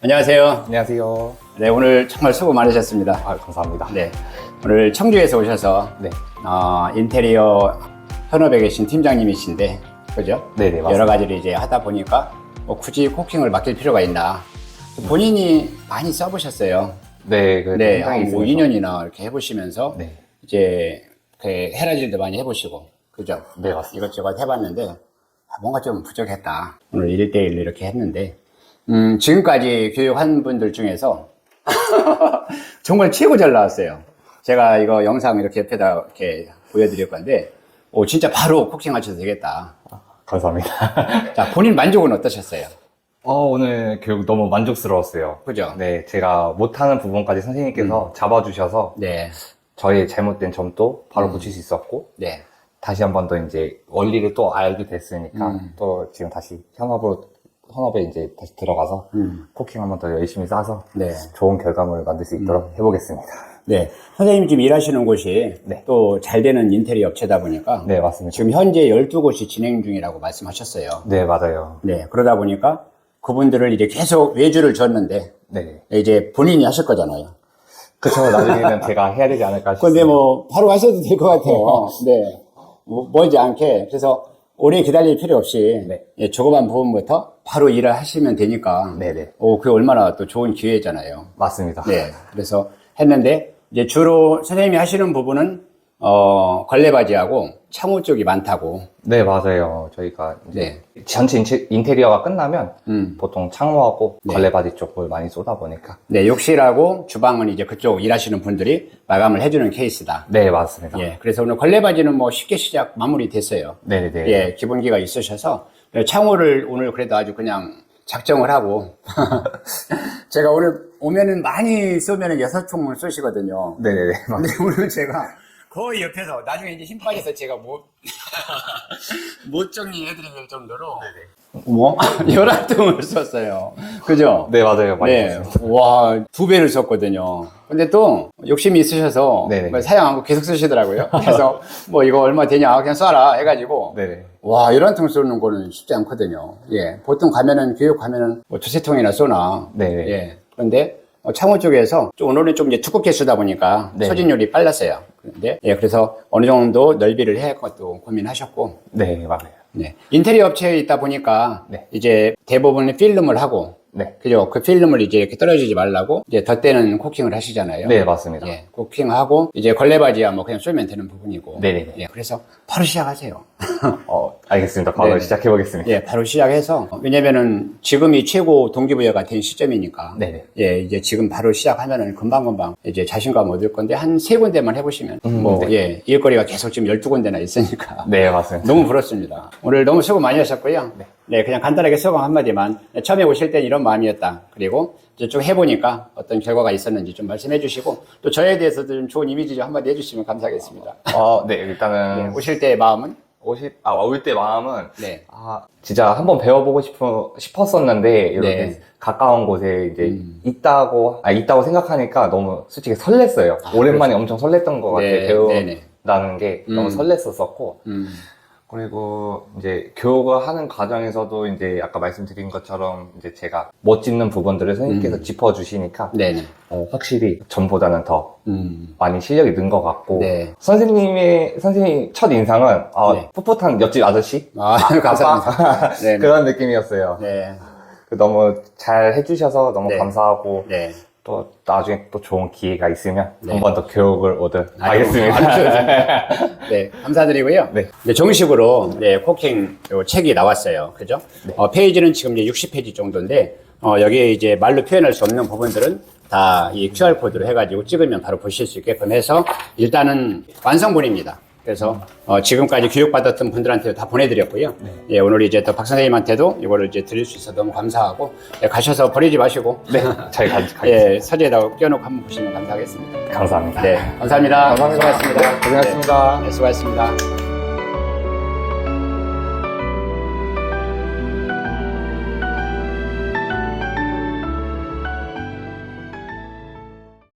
안녕하세요. 안녕하세요. 네, 오늘 정말 수고 많으셨습니다. 아, 감사합니다. 네, 오늘 청주에서 오셔서 네. 어, 인테리어 현업에 계신 팀장님이신데, 그죠? 네네, 맞습니다. 여러 가지를 이제 하다 보니까 뭐 굳이 코킹을 맡길 필요가 있나. 본인이 많이 써보셨어요. 네, 그 네, 상당히 한뭐 있으면서. 2년이나 이렇게 해보시면서 네. 이제 그 헤라질도 많이 해보시고, 그죠? 네, 맞습니다. 이것저것 해봤는데 아, 뭔가 좀 부족했다. 오늘 1대1로 이렇게 했는데 음, 지금까지 교육한 분들 중에서 정말 최고 잘 나왔어요. 제가 이거 영상 이렇게 옆에다 이렇게 보여드릴 건데 오, 진짜 바로 코칭 하셔도 되겠다. 감사합니다. 자, 본인 만족은 어떠셨어요? 어, 오늘 교육 너무 만족스러웠어요. 그죠? 네, 제가 못하는 부분까지 선생님께서 잡아주셔서 네. 저의 잘못된 점도 바로 고칠 수 있었고, 네. 다시 한 번 더 이제 원리를 또 알게 됐으니까, 음. 또 지금 다시 현업으로, 현업에 이제 다시 들어가서 음. 코킹 한번 더 열심히 싸서 네. 좋은 결과물을 만들 수 있도록 해보겠습니다. 네. 선생님이 지금 일하시는 곳이 네. 또 잘 되는 인테리어 업체다 보니까 네, 맞습니다. 지금 현재 12곳이 진행 중이라고 말씀하셨어요. 네, 맞아요. 네, 그러다 보니까 그분들을 이제 계속 외주를 줬는데 네. 이제 본인이 하실 거잖아요. 그쵸, 나중에는 제가 해야 되지 않을까 싶습니다. 근데 뭐 바로 하셔도 될 것 같아요. 네, 뭐, 멀지 않게 그래서 오래 기다릴 필요 없이 네. 예, 조그만 부분부터 바로 일을 하시면 되니까. 네네. 오, 그게 얼마나 또 좋은 기회잖아요. 맞습니다. 네, 그래서 했는데 이제 주로 선생님이 하시는 부분은 어 걸레바지하고 창호 쪽이 많다고. 네, 맞아요. 저희가 이제 네, 전체 인체- 인테리어가 끝나면 음. 보통 창호하고 네. 걸레바디 쪽을 많이 쏟아 보니까. 네, 욕실하고 주방은 이제 그쪽 일하시는 분들이 마감을 해주는 케이스다. 네, 맞습니다. 예, 그래서 오늘 걸레바지는 뭐 쉽게 시작 마무리 됐어요. 네네네. 예, 기본기가 있으셔서 창호를 오늘 그래도 아주 그냥 작정을 하고 제가 오늘 오면은 많이 쏘면은 여섯 총을 쏘시거든요. 네네네. 근데 오늘 제가 거의 옆에서 나중에 이제 힘 빠져서 제가 못, 못 정리해드릴 정도로 뭐? 11통을 썼어요. 그죠? 네, 맞아요. 많이 네. 썼습니다. 와, 두 배를 썼거든요. 근데 또 욕심이 있으셔서 네네. 뭐 사양하고 계속 쓰시더라고요. 그래서 뭐 이거 얼마 되냐 그냥 쏴라 해가지고 네네. 와, 11통 쏘는 거는 쉽지 않거든요. 예. 보통 가면은, 교육 가면은 뭐 두세 통이나 쏘나. 네네. 예. 그런데 어, 창호 쪽에서 좀 오늘은 좀 이제 두껍게 쓰다 보니까 네. 소진율이 빨랐어요. 그런데 예, 그래서 어느 정도 넓이를 해야 할 것도 고민하셨고. 네, 맞아요. 네. 인테리어 업체에 있다 보니까 네. 이제 대부분 필름을 하고 네. 그죠? 그 필름을 이제 이렇게 떨어지지 말라고 이제 덧대는 코킹을 하시잖아요. 네, 맞습니다. 예, 코킹하고 이제 걸레바지야 뭐 그냥 쏘면 되는 부분이고. 네네네. 예, 그래서 바로 시작하세요. 어, 알겠습니다. 바로 네네. 시작해 보겠습니다. 예, 바로 시작해서 왜냐면은 지금이 최고 동기부여가 된 시점이니까. 네네. 예, 이제 지금 바로 시작하면은 금방 금방 이제 자신감 얻을 건데 한 세 군데만 해보시면 음, 뭐 네. 예, 일거리가 계속 지금 12 군데나 있으니까. 네, 맞습니다. 너무 부럽습니다. 오늘 너무 수고 많이 하셨고요. 네. 그냥 간단하게 소감 한마디만. 처음에 오실 땐 이런 마음이었다. 그리고 이제 쭉 해보니까 어떤 결과가 있었는지 좀 말씀해 주시고 또 저에 대해서도 좀 좋은 이미지 좀 한마디 해주시면 감사하겠습니다. 어, 네, 일단은 오실 때의 마음은? 오실, 아, 올 때 마음은 네. 아, 진짜 한번 배워보고 싶어, 싶었었는데, 이렇게 네. 음. 가까운 곳에 이제 있다고, 아, 있다고 생각하니까 너무 솔직히 설렜어요. 오랜만에 엄청 설렜던 것 같아요. 네, 네네. 배운다는 게 너무 음. 설렜었었고, 음, 그리고 이제 교육을 하는 과정에서도 이제 아까 말씀드린 것처럼 이제 제가 못 짚는 부분들을 선생님께서 음. 짚어주시니까, 네네. 어, 확실히 전보다는 더 음, 많이 실력이 는 것 같고, 네. 선생님의, 선생님 첫 인상은, 아, 네. 풋풋한 옆집 아저씨? 아, 감사합니다. 네. 그런 느낌이었어요. 네. 그 너무 잘 해주셔서 너무 네. 감사하고 네. 또 나중에 또 좋은 기회가 있으면 네. 한 번 더 교육을 오든 아이고, 하겠습니다. 네, 감사드리고요. 네. 네, 정식으로 네, 코킹 요 책이 나왔어요. 그죠? 네. 어, 페이지는 지금 이제 60페이지 정도인데 어, 여기에 이제 말로 표현할 수 없는 부분들은 다 이 QR 코드로 해가지고 찍으면 바로 보실 수 있게끔 해서 일단은 완성본입니다. 그래서 어, 지금까지 교육받았던 분들한테 다 보내드렸고요. 예, 오늘 이제 또 박 선생님한테도 이거를 이제 드릴 수 있어서 너무 감사하고 예, 가셔서 버리지 마시고 네, 잘 가, 가겠습니다. 예, 서재에다가 껴놓고 한번 보시면 감사하겠습니다. 감사합니다. 네, 감사합니다. 감사합니다. 수고하셨습니다. 고생하셨습니다. 네, 네, 수고하셨습니다.